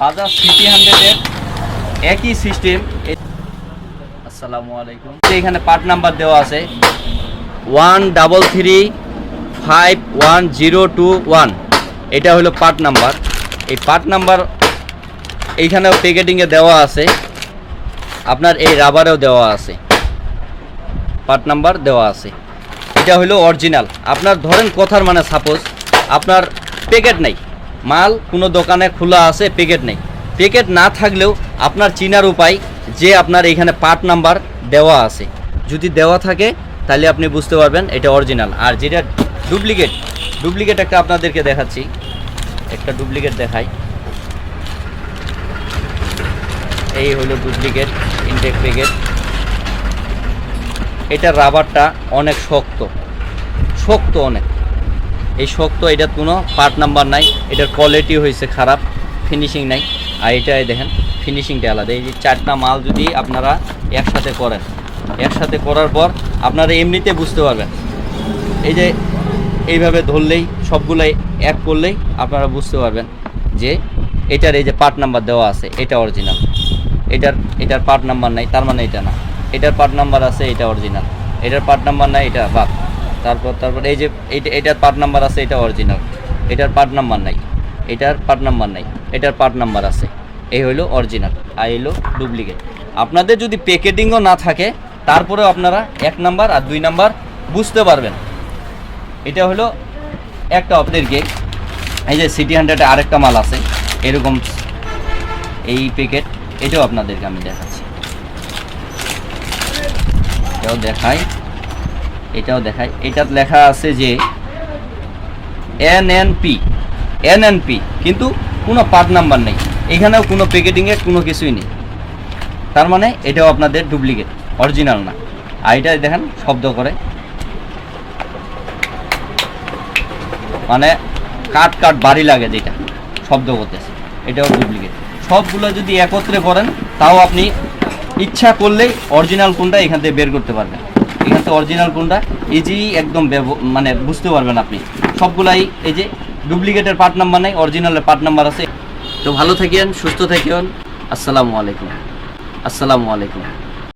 Bajaj city হান্ড্রেডের একই system. আসসালামু আলাইকুম। এখানে পার্ট নাম্বার দেওয়া আছে। One double three five one zero two one. এটা হলো পার্ট নাম্বার। এই পার্ট নাম্বার এইখানেও প্যাকেটিংয়ে দেওয়া আছে। আপনার এই রাবারেও দেওয়া আছে। পার্ট নাম্বার দেওয়া আছে। এটা হলো অরিজিনাল। আপনার ধরেন কথার মানে সাপোজ আপনার প্যাকেট নেই। মাল কোনো দোকানে খোলা আছে প্যাকেট নেই। প্যাকেট না থাকলেও আপনার চিনার উপায় যে আপনার এখানে পার্ট নাম্বার দেওয়া আছে। যদি দেওয়া থাকে, তাহলে আপনি বুঝতে পারবেন এটা অরিজিনাল আর যেটা ডুপ্লিকেট ডুপ্লিকেট একটা আপনাদেরকে দেখাচ্ছি। একটা ডুপ্লিকেট দেখাই। এই হলো ডুপ্লিকেট ইনটেক প্যাকেট এটা রাবারটা অনেক শক্ত শক্ত অনেক। এই শক্ত এটার কোনো পার্ট নাম্বার নাই, এটার কোয়ালিটি হয়েছে খারাপ ফিনিশিং নাই। আর এটাই দেখেন ফিনিশিংটা আলাদা। এই যে চারটা মাল যদি আপনারা একসাথে করেন, একসাথে করার পর আপনারা এমনিতে বুঝতে পারবেন। এই যে এইভাবে ধরলেই, সবগুলাই এক করলেই আপনারা বুঝতে পারবেন যে এটার এই যে পার্ট নাম্বার দেওয়া আছে, এটা অরিজিনাল এটার এটার পার্ট নাম্বার নাই, তার মানে এটা না। এটার পার্ট নাম্বার আছে, এটা অরিজিনাল এটার পার্ট নাম্বার নাই, এটা বাদ। তারপর তারপর এই যে এইটা, এটার পার্ট নাম্বার আছে, এটা অরিজিনাল এটার পার্ট নাম্বার নাই। এটার পার্ট নাম্বার নাই। এটার পার্ট নাম্বার আছে। এই হলো অরিজিনাল আর এই হলো ডুপ্লিকেট আপনাদের যদি প্যাকেটিংও না থাকে, তারপরেও আপনারা এক নাম্বার আর দুই নাম্বার বুঝতে পারবেন। এটা হলো একটা আপনাদেরকে এই যে সিটি হান্ড্রেডে আরেকটা মাল আছে। এরকম এই প্যাকেট এটাও আপনাদেরকে আমি দেখাচ্ছি। এটাও দেখাই। এটাও দেখাই। এটাত লেখা আছে যে N N P N N P কিন্তু কোনো পার্ট নাম্বার নেই। এখানেও কোনো প্যাকেটিংয়ের কোনো কিছুই নেই। তার মানে এটাও আপনাদের ডুপ্লিকেট অরিজিনাল না। আর এটা দেখেন, শব্দ করে। মানে কাট কাট বাড়ি লাগে যেটা, শব্দ করতেছে। এটাও ডুপ্লিকেট সবগুলো যদি একত্রে করেন, তাও আপনি ইচ্ছা করলেই অরিজিনাল কোনটা এখান থেকে বের করতে পারবেন। এখান আছে অরিজিনাল কোনটা? এই ইজি একদম মানে বুঝতে পারবেন আপনি। সবগুলাই এই যে ডুপ্লিকেটের পার্ট নাম্বার নাই অরিজিনালের পার্ট নাম্বার আছে। তো ভালো থাকেন সুস্থ থাকেন আসসালামু আলাইকুম। আসসালামু আলাইকুম।